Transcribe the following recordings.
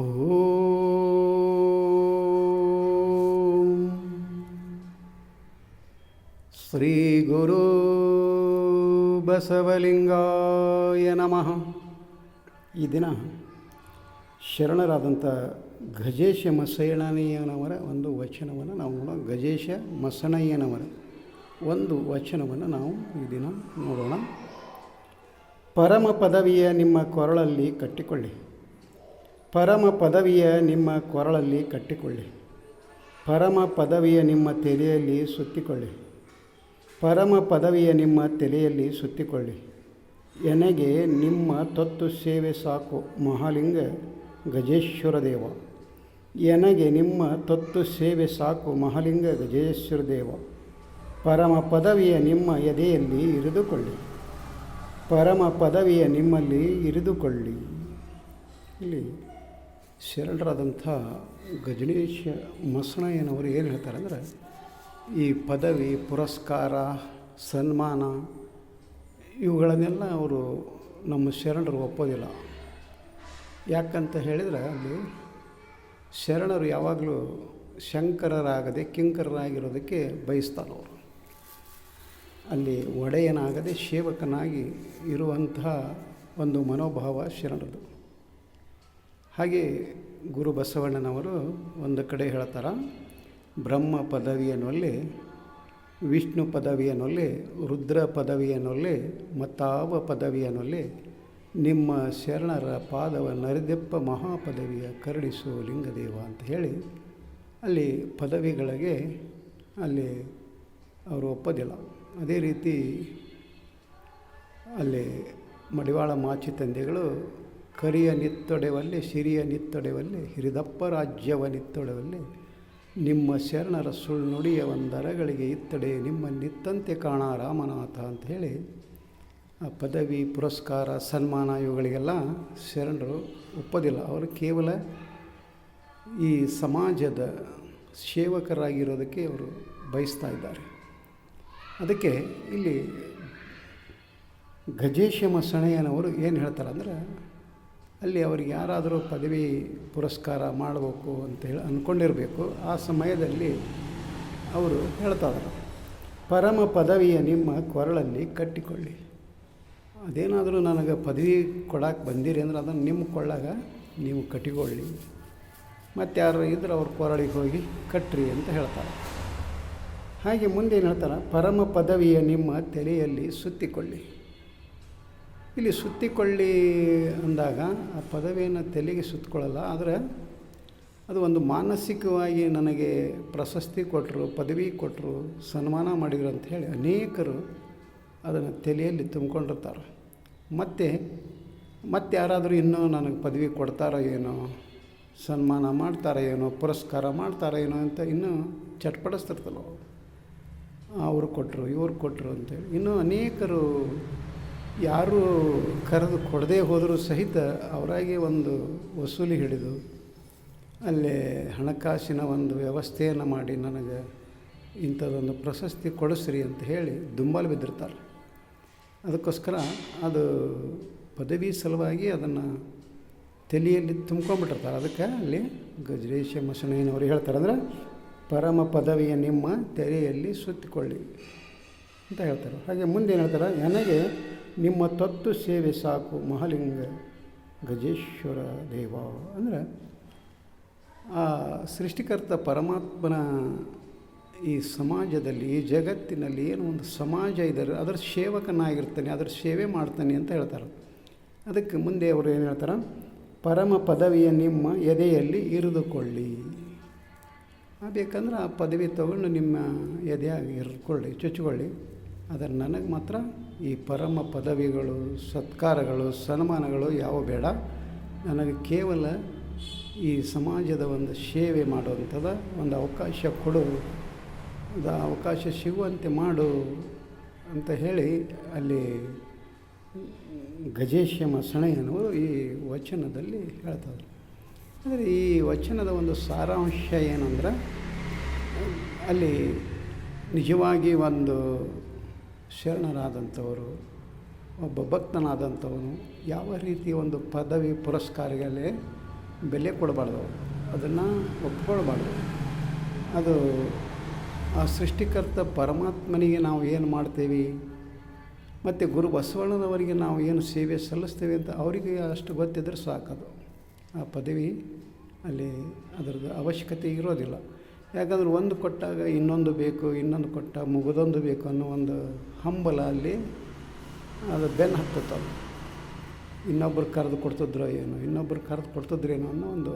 ಓಂ ಶ್ರೀ ಗುರು ಬಸವಲಿಂಗಾಯ ನಮಃ ಈ ದಿನ ಶರಣರಾದಂಥ ಗಜೇಶ ಮಸಣಯ್ಯನವರ ಒಂದು ವಚನವನ್ನು ನಾವು ನೋಡೋಣ. ಗಜೇಶ ಮಸಣಯ್ಯನವರ ಒಂದು ವಚನವನ್ನು ನಾವು ಈ ದಿನ ನೋಡೋಣ. ಪರಮ ಪದವಿಯ ನಿಮ್ಮ ಕೊರಳಲ್ಲಿ ಕಟ್ಟಿಕೊಳ್ಳಿ. ಪರಮ ಪದವಿಯ ನಿಮ್ಮ ಕೊರಳಲ್ಲಿ ಕಟ್ಟಿಕೊಳ್ಳಿ. ಪರಮ ಪದವಿಯ ನಿಮ್ಮ ತಲೆಯಲ್ಲಿ ಸುತ್ತಿಕೊಳ್ಳಿ. ಪರಮ ಪದವಿಯ ನಿಮ್ಮ ತಲೆಯಲ್ಲಿ ಸುತ್ತಿಕೊಳ್ಳಿ. ಎನಗೆ ನಿಮ್ಮ ತತ್ತು ಸೇವೆ ಸಾಕು ಮಹಾಲಿಂಗ ಗಜೇಶ್ವರ ದೇವ. ಎನಗೆ ನಿಮ್ಮ ತತ್ತು ಸೇವೆ ಸಾಕು ಮಹಾಲಿಂಗ ಗಜೇಶ್ವರ ದೇವ. ಪರಮ ಪದವಿಯ ನಿಮ್ಮ ಎದೆಯಲ್ಲಿ ಇರಿದುಕೊಳ್ಳಿ. ಪರಮ ಪದವಿಯ ನಿಮ್ಮಲ್ಲಿ ಇರಿದುಕೊಳ್ಳಿ. ಇಲ್ಲಿ ಶರಣರಾದಂಥ ಗಜನೇಶ ಮಸಣಯ್ಯನವರು ಏನು ಹೇಳ್ತಾರೆ ಅಂದರೆ ಈ ಪದವಿ, ಪುರಸ್ಕಾರ, ಸನ್ಮಾನ, ಇವುಗಳನ್ನೆಲ್ಲ ಅವರು ನಮ್ಮ ಶರಣರು ಒಪ್ಪೋದಿಲ್ಲ. ಯಾಕಂತ ಹೇಳಿದರೆ ಅಲ್ಲಿ ಶರಣರು ಯಾವಾಗಲೂ ಶಂಕರರಾಗದೆ ಕಿಂಕರರಾಗಿರೋದಕ್ಕೆ ಬಯಸ್ತಾರೆ ಅವರು. ಅಲ್ಲಿ ಒಡೆಯನಾಗದೆ ಸೇವಕನಾಗಿ ಇರುವಂತಹ ಒಂದು ಮನೋಭಾವ ಶರಣರದು. ಹಾಗೆ ಗುರು ಬಸವಣ್ಣನವರು ಒಂದು ಕಡೆ ಹೇಳ್ತಾರೆ, ಬ್ರಹ್ಮ ಪದವಿಯನ್ನೊಲ್ಲಿ, ವಿಷ್ಣು ಪದವಿಯನ್ನೊಲ್ಲಿ, ರುದ್ರ ಪದವಿಯನ್ನೊಲ್ಲಿ, ಮತ್ತಾವ ಪದವಿಯನ್ನೊಲ್ಲಿ, ನಿಮ್ಮ ಶರಣರ ಪಾದವ ನರಿದೆಪ್ಪ ಮಹಾಪದವಿಯ ಕರುಣಿಸು ಲಿಂಗದೇವ ಅಂತ ಹೇಳಿ ಅಲ್ಲಿ ಪದವಿಗಳಿಗೆ ಅಲ್ಲಿ ಅವರು ಒಪ್ಪೋದಿಲ್ಲ. ಅದೇ ರೀತಿ ಅಲ್ಲಿ ಮಡಿವಾಳ ಮಾಚಿ ತಂದೆಗಳು ಕರಿಯ ನಿತ್ತೊಡೆವಲ್ಲಿ, ಸಿರಿಯ ನಿತ್ತೊಡೆವಲ್ಲಿ, ಹಿರಿದಪ್ಪ ರಾಜ್ಯವ ನಿತ್ತೊಡೆವಲ್ಲಿ, ನಿಮ್ಮ ಶರಣರ ಸುಳ್ಳು ನುಡಿಯ ಒಂದರಗಳಿಗೆ ಇತ್ತಡೆ, ನಿಮ್ಮ ನಿತ್ತಂತೆ ಕಾಣ ರಾಮನಾಥ ಅಂತ ಹೇಳಿ, ಆ ಪದವಿ, ಪುರಸ್ಕಾರ, ಸನ್ಮಾನ ಇವುಗಳಿಗೆಲ್ಲ ಶರಣರು ಒಪ್ಪೋದಿಲ್ಲ. ಅವರು ಕೇವಲ ಈ ಸಮಾಜದ ಸೇವಕರಾಗಿರೋದಕ್ಕೆ ಅವರು ಬಯಸ್ತಾ ಇದ್ದಾರೆ. ಅದಕ್ಕೆ ಇಲ್ಲಿ ಗಜೇಶ ಸಣೆಯನವರು ಏನು ಹೇಳ್ತಾರೆ ಅಂದ್ರೆ ಅಲ್ಲಿ ಅವ್ರಿಗೆ ಯಾರಾದರೂ ಪದವಿ ಪುರಸ್ಕಾರ ಮಾಡಬೇಕು ಅಂತ ಹೇಳಿ ಅಂದ್ಕೊಂಡಿರಬೇಕು ಆ ಸಮಯದಲ್ಲಿ ಅವರು ಹೇಳ್ತಾರೆ ಪರಮ ಪದವಿಯ ನಿಮ್ಮ ಕೊರಳಲ್ಲಿ ಕಟ್ಟಿಕೊಳ್ಳಿ. ಅದೇನಾದರೂ ನನಗೆ ಪದವಿ ಕೊಡಕ್ಕೆ ಬಂದಿರಿ ಅಂದ್ರೆ ಅದನ್ನು ನಿಮ್ಮ ಕೊಳ್ಳಾಗ ನೀವು ಕಟ್ಟಿಕೊಳ್ಳಿ. ಮತ್ತು ಯಾರು ಇದ್ರೆ ಅವ್ರ ಕೊರಳಿಗೆ ಹೋಗಿ ಕಟ್ಟ್ರಿ ಅಂತ ಹೇಳ್ತಾರೆ. ಹಾಗೆ ಮುಂದೇನು ಹೇಳ್ತಾರೆ, ಪರಮ ಪದವಿಯ ನಿಮ್ಮ ತಲೆಯಲ್ಲಿ ಸುತ್ತಿಕೊಳ್ಳಿ. ಇಲ್ಲಿ ಸುತ್ತಿಕೊಳ್ಳಿ ಅಂದಾಗ ಆ ಪದವಿಯನ್ನು ತಲೆಗೆ ಸುತ್ತಿಕೊಳ್ಳಲ್ಲ, ಆದರೆ ಅದು ಒಂದು ಮಾನಸಿಕವಾಗಿ ನನಗೆ ಪ್ರಶಸ್ತಿ ಕೊಟ್ಟರು, ಪದವಿ ಕೊಟ್ಟರು, ಸನ್ಮಾನ ಮಾಡಿದರು ಅಂತ ಹೇಳಿ ಅನೇಕರು ಅದನ್ನು ತಲೆಯಲ್ಲಿ ತುಂಬಿಕೊಂಡಿರ್ತಾರೆ. ಮತ್ತು, ಮತ್ತೆ ಯಾರಾದರೂ ಇನ್ನೂ ನನಗೆ ಪದವಿ ಕೊಡ್ತಾರೋ ಏನೋ, ಸನ್ಮಾನ ಮಾಡ್ತಾರೋ ಏನೋ, ಪುರಸ್ಕಾರ ಮಾಡ್ತಾರೋ ಏನೋ ಅಂತ ಇನ್ನೂ ಚಟ್ಪಡಿಸ್ತಿರ್ತಲ್ಲ ಅವರು ಕೊಟ್ಟರು, ಇವ್ರು ಕೊಟ್ಟರು ಅಂತೇಳಿ ಇನ್ನೂ ಅನೇಕರು ಯಾರು ಕರೆದು ಕೊಡದೇ ಹೋದರೂ ಸಹಿತ ಅವರಾಗೆ ಒಂದು ವಸೂಲಿ ಹಿಡಿದು ಅಲ್ಲೇ ಹಣಕಾಸಿನ ಒಂದು ವ್ಯವಸ್ಥೆಯನ್ನು ಮಾಡಿ ನನಗೆ ಇಂಥದ್ದೊಂದು ಪ್ರಶಸ್ತಿ ಕೊಡಿಸ್ರಿ ಅಂತ ಹೇಳಿ ದುಂಬಾಲು ಬಿದ್ದಿರ್ತಾರೆ. ಅದಕ್ಕೋಸ್ಕರ ಅದು ಪದವಿ ಸಲುವಾಗಿ ಅದನ್ನು ತಲೆಯಲ್ಲಿ ತುಂಬ್ಕೊಂಡ್ಬಿಟ್ಟಿರ್ತಾರೆ ಅದಕ್ಕೆ ಅಲ್ಲಿ ಗಜರೇಶ ಮಸಣಯ್ಯನವರು ಹೇಳ್ತಾರೆ ಅಂದರೆ, ಪರಮ ಪದವಿಯ ನಿಮ್ಮ ತೆರೆಯಲ್ಲಿ ಸುತ್ತಿಕೊಳ್ಳಿ ಅಂತ ಹೇಳ್ತಾರೆ. ಹಾಗೆ ಮುಂದೆ ಹೇಳ್ತಾರೆ, ನನಗೆ ನಿಮ್ಮ ತತ್ತು ಸೇವೆ ಸಾಕು ಮಹಾಲಿಂಗ ಗಜೇಶ್ವರ ದೇವ ಅಂದರೆ ಆ ಸೃಷ್ಟಿಕರ್ತ ಪರಮಾತ್ಮನ ಈ ಸಮಾಜದಲ್ಲಿ, ಈ ಜಗತ್ತಿನಲ್ಲಿ ಏನು ಒಂದು ಸಮಾಜ ಇದ್ದಾರೆ ಅದರ ಸೇವಕನಾಗಿರ್ತಾನೆ, ಅದರ ಸೇವೆ ಮಾಡ್ತಾನೆ ಅಂತ ಹೇಳ್ತಾರೆ. ಅದಕ್ಕೆ ಮುಂದೆ ಅವರು ಏನು ಹೇಳ್ತಾರೆ? ಪರಮ ಪದವಿಯ ನಿಮ್ಮ ಎದೆಯಲ್ಲಿ ಇರಿದುಕೊಳ್ಳಿ. ಬೇಕಂದ್ರೆ ಆ ಪದವಿ ತಗೊಂಡು ನಿಮ್ಮ ಎದೆಯಾಗಿ ಇರ್ಕೊಳ್ಳಿ ಚುಚ್ಚಿಕೊಳ್ಳಿ ಆದರೆ ನನಗೆ ಮಾತ್ರ ಈ ಪರಮ ಪದವಿಗಳು, ಸತ್ಕಾರಗಳು, ಸನ್ಮಾನಗಳು ಯಾವ ಬೇಡ. ನನಗೆ ಕೇವಲ ಈ ಸಮಾಜದ ಒಂದು ಸೇವೆ ಮಾಡುವಂಥದ ಒಂದು ಅವಕಾಶ ಕೊಡು ಅದು ಅವಕಾಶ ಸಿಗುವಂತೆ ಮಾಡು ಅಂತ ಹೇಳಿ ಅಲ್ಲಿ ಗಜೇಶ್ಯಮ ಸಣೆಯನವರು ಈ ವಚನದಲ್ಲಿ ಹೇಳ್ತಾರೆ. ಅಂದರೆ ಈ ವಚನದ ಒಂದು ಸಾರಾಂಶ ಏನಂದ್ರೆ, ಅಲ್ಲಿ ನಿಜವಾಗಿ ಒಂದು ಶರಣರಾದಂಥವರು, ಒಬ್ಬ ಭಕ್ತನಾದಂಥವನು ಯಾವ ರೀತಿ ಒಂದು ಪದವಿ ಪುರಸ್ಕಾರಗಳಲ್ಲಿ ಬೆಲೆ ಕೊಡಬಾರ್ದು, ಅದನ್ನು ಒಪ್ಕೊಳ್ಬಾರ್ದು. ಅದು ಆ ಸೃಷ್ಟಿಕರ್ತ ಪರಮಾತ್ಮನಿಗೆ ನಾವು ಏನು ಮಾಡ್ತೇವೆ, ಮತ್ತು ಗುರು ಬಸವಣ್ಣನವರಿಗೆ ನಾವು ಏನು ಸೇವೆ ಸಲ್ಲಿಸ್ತೇವೆ ಅಂತ ಅವರಿಗೆ ಅಷ್ಟು ಗೊತ್ತಿದ್ರೆ ಸಾಕದು. ಆ ಪದವಿ ಅಲ್ಲಿ ಅದರದ್ದು ಅವಶ್ಯಕತೆ ಇರೋದಿಲ್ಲ. ಯಾಕಂದ್ರೆ ಒಂದು ಕೊಟ್ಟಾಗ ಇನ್ನೊಂದು ಬೇಕು, ಇನ್ನೊಂದು ಕೊಟ್ಟ ಮುಗಿದೊಂದು ಬೇಕು ಅನ್ನೋ ಒಂದು ಹಂಬಲ ಅಲ್ಲಿ ಅದು ಬೆನ್ನು ಹತ್ತುತ್ತಲ್ಲ ಇನ್ನೊಬ್ರು ಕರೆದು ಕೊಡ್ತಿದ್ರೋ ಏನೋ, ಇನ್ನೊಬ್ರು ಕರೆದು ಕೊಡ್ತಿದ್ರೇನೋ ಅನ್ನೋ ಒಂದು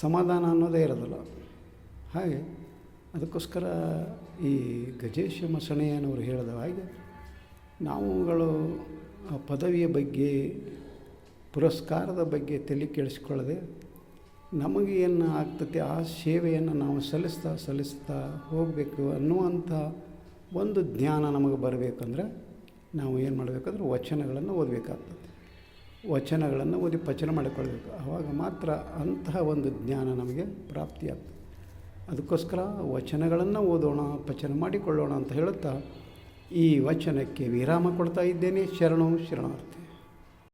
ಸಮಾಧಾನ ಅನ್ನೋದೇ ಇರೋದಿಲ್ಲ. ಹಾಗೆ ಅದಕ್ಕೋಸ್ಕರ ಈ ಗಜೇಶ ಮಸಣಯ್ಯನವರು ಹೇಳಿದ ಹಾಗೆ ನಾವುಗಳು ಆ ಪದವಿಯ ಬಗ್ಗೆ, ಪುರಸ್ಕಾರದ ಬಗ್ಗೆ ತಲೆ ಕೆಡಿಸ್ಕೊಳ್ಳದೆ ನಮಗೆ ಏನು ಆಗ್ತೈತೆ ಆ ಸೇವೆಯನ್ನು ನಾವು ಸಲ್ಲಿಸ್ತಾ ಸಲ್ಲಿಸ್ತಾ ಹೋಗಬೇಕು ಅನ್ನುವಂಥ ಒಂದು ಜ್ಞಾನ ನಮಗೆ ಬರಬೇಕಂದ್ರೆ ನಾವು ಏನು ಮಾಡಬೇಕಂದ್ರೆ ವಚನಗಳನ್ನು ಓದಬೇಕಾಗ್ತದೆ. ವಚನಗಳನ್ನು ಓದಿ ಪಚನ ಮಾಡಿಕೊಳ್ಬೇಕು ಆವಾಗ ಮಾತ್ರ ಅಂತಹ ಒಂದು ಜ್ಞಾನ ನಮಗೆ ಪ್ರಾಪ್ತಿಯಾಗ್ತದೆ. ಅದಕ್ಕೋಸ್ಕರ ವಚನಗಳನ್ನು ಓದೋಣ, ಪಚನ ಮಾಡಿಕೊಳ್ಳೋಣ ಅಂತ ಹೇಳುತ್ತಾ ಈ ವಚನಕ್ಕೆ ವಿರಾಮ ಕೊಡ್ತಾ ಇದ್ದೇನೆ. ಶರಣು ಶರಣಾರ್ಥಿ.